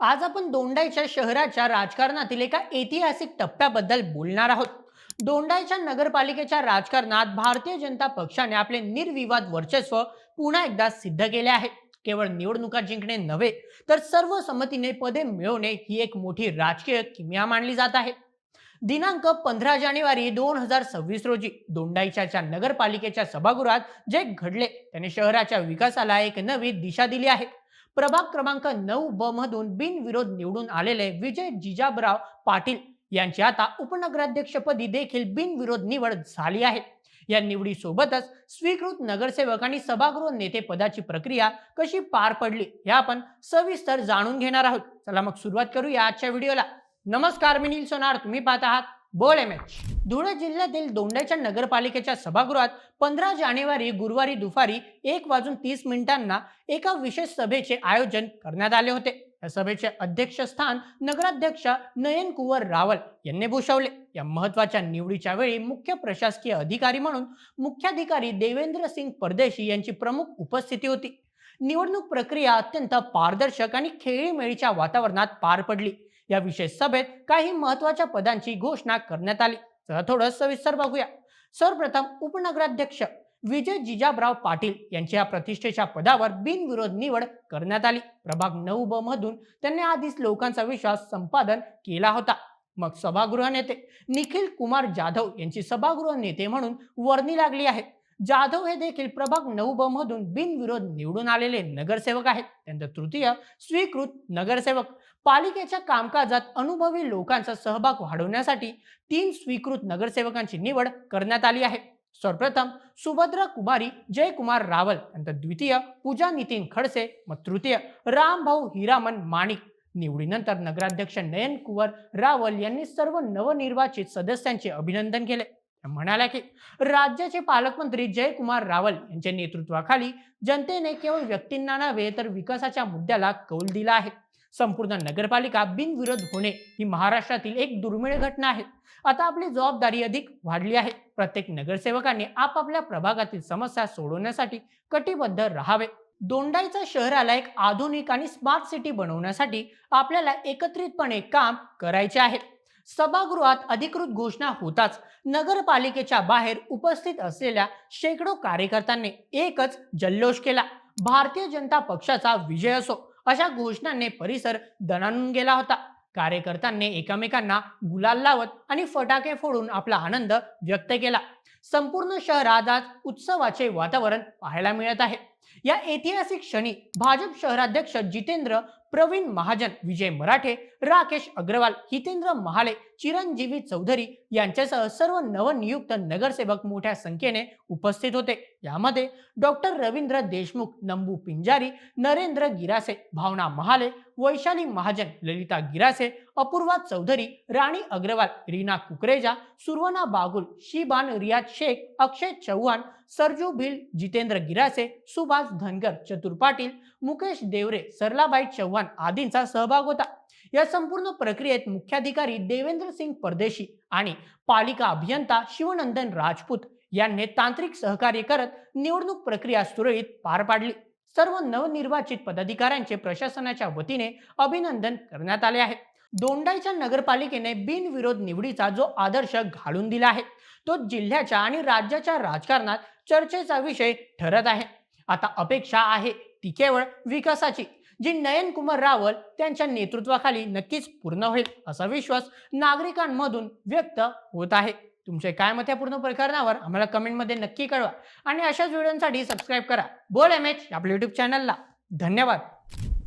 आज आपण दोंडाईच्या शहराच्या राजकारणातील एका ऐतिहासिक टप्प्याबद्दल बोलणार आहोत. दोंडाईच्या नगरपालिकेच्या राजकारणात भारतीय जनता पक्षाने आपले निर्विवाद वर्चस्व पुन्हा एकदा सिद्ध केले आहे. केवळ निवडणुका जिंकणे नव्हे तर सर्व संमतीने पदे मिळवणे ही एक मोठी राजकीय किमया मानली जात आहे. दिनांक पंधरा जानेवारी दोन हजार सव्वीस रोजी दोंडाईच्या नगरपालिकेच्या सभागृहात जे घडले त्याने शहराच्या विकासाला एक नवी दिशा दिली आहे. प्रभाग क्रमांक नऊ ब मधून बिनविरोध निवडून आलेले विजय जिजाबराव पाटील यांची आता उपनगराध्यक्षपदी देखील बिनविरोध निवड झाली आहे. या निवडीसोबतच स्वीकृत नगरसेवक आणि सभागृह नेते पदाची प्रक्रिया कशी पार पडली हे आपण सविस्तर जाणून घेणार आहोत. चला मग सुरुवात करूया आजच्या व्हिडिओला. नमस्कार मी नील सोनार. तुम्ही पाहत आहात बळ एम एच. धुळे जिल्ह्यातील दोंडाच्या नगरपालिकेच्या सभागृहात पंधरा जानेवारी गुरुवारी दुपारी एक वाजून तीस मिनिटांना एका विशेष सभेचे आयोजन करण्यात आले होते. या सभेचे अध्यक्षस्थान नगराध्यक्ष नयन कुवर रावल यांनी भूषवले. या महत्त्वाच्या निवडीच्या वेळी मुख्य प्रशासकीय अधिकारी म्हणून मुख्याधिकारी देवेंद्र सिंग परदेशी यांची प्रमुख उपस्थिती होती. निवडणूक प्रक्रिया अत्यंत पारदर्शक आणि खेळीमेळीच्या वातावरणात पार पडली. या विशेष सभेत काही महत्त्वाच्या पदांची घोषणा करण्यात आली. चला थोडं सविस्तर बघूया. सर्वप्रथम उपनगराध्यक्ष विजय जिजाबराव पाटील यांच्या या प्रतिष्ठेच्या पदावर बिनविरोध निवड करण्यात आली. प्रभाग नऊ ब मधून त्यांनी आधीच लोकांचा विश्वास संपादन केला होता. मग सभागृह नेते निखिल कुमार जाधव यांची सभागृह नेते म्हणून वर्णी लागली आहे जाधव हे देखील प्रभाग नऊ ब मधून बिनविरोध निवडून आलेले नगरसेवक आहेत. त्यांचं तृतीय स्वीकृत नगरसेवक. पालिकेच्या कामकाजात अनुभवी लोकांचा सहभाग वाढवण्यासाठी तीन स्वीकृत नगरसेवकांची निवड करण्यात आली आहे. सर्वप्रथम सुभद्रा कुमारी जयकुमार रावल नंतर द्वितीय पूजा नितीन खडसे मग तृतीय रामभाऊ हिरामन माणिक. निवडीनंतर नगराध्यक्ष नयन कुवर रावल यांनी सर्व नवनिर्वाचित सदस्यांचे अभिनंदन केले. म्हणाल्या की राज्याचे पालकमंत्री जयकुमार रावल यांच्या नेतृत्वाखाली जनतेने केवळ व्यक्तींना नव्हे तर विकासाच्या मुद्द्याला कौल दिला आहे. संपूर्ण नगरपालिका बिनविरोध होणे ही महाराष्ट्रातील एक दुर्मिळ घटना आहे. आता आपली जबाबदारी अधिक वाढली आहे. प्रत्येक नगरसेवकाने आपापल्या प्रभागातील समस्या सोडवण्यासाठी कटिबद्ध राहावे. दोंडाईचा शहराला एक आधुनिक आणि स्मार्ट सिटी बनवण्यासाठी आपल्याला एकत्रितपणे काम करायचे आहे. सभागृहात अधिकृत घोषणा होताच नगरपालिकेच्या बाहेर उपस्थित असलेल्या शेकडो कार्यकर्त्यांनी एकच जल्लोष केला. भारतीय जनता पक्षाचा विजय असो अशा घोषणांनी परिसर दणानून गेला होता. कार्यकर्त्यांनी एकमेकांना गुलाल लावत आणि फटाके फोडून आपला आनंद व्यक्त केला. संपूर्ण शहरात आज उत्सवाचे वातावरण पाहायला मिळत आहे. या ऐतिहासिक क्षणी भाजप शहराध्यक्ष जितेंद्र प्रवीण महाजन विजय मराठे राकेश अग्रवाल हितेंद्र महाले चिरंजीवी चौधरी यांच्यासह सर्व नवनियुक्त नगरसेवक मोठ्या संख्येने उपस्थित होते. यामध्ये डॉक्टर रवींद्र देशमुख नंबू पिंजारी नरेंद्र गिरासे भावना महाले वैशाली महाजन ललिता गिरासे अपूर्वा चौधरी राणी अग्रवाल रीना कुकरेजा सुरवना बागुल शिबान रियाज शेख अक्षय चव्हाण सरजू भिल जितेंद्र गिरासे सुभाष धनगर चतुर पाटील मुकेश देवरे सरलाबाई चव्हाण आदींचा सहभाग होता. या संपूर्ण प्रक्रियेत मुख्याधिकारी देवेंद्र सिंग परदेशी आणि पालिका अभियंता शिवनंदन राजपूत यांनी तांत्रिक सहकार्य करत निवडणूक प्रक्रिया सुरळीत पार पाडली. सर्व नवनिर्वाचित पदाधिकाऱ्यांचे प्रशासनाच्या वतीने अभिनंदन करण्यात आले आहे. दोंडाईच्या नगरपालिकेने बिनविरोध निवडीचा जो आदर्श घालून दिला आहे तो जिल्ह्याच्या आणि राज्याच्या राजकारणात चर्चेचा विषय ठरत आहे. आता अपेक्षा आहे ती केवळ विकासाची जी नयन कुमार रावल त्यांच्या नेतृत्वाखाली नक्कीच पूर्ण होईल असा विश्वास नागरिकांमधून व्यक्त होत आहे. तुमचे काय मत या पूर्ण प्रकरणावर आम्हाला कमेंटमध्ये नक्की कळवा. आणि अशाच व्हिडिओसाठी सबस्क्राईब करा. बोल एम एच आपल्या युट्यूब चॅनलला धन्यवाद.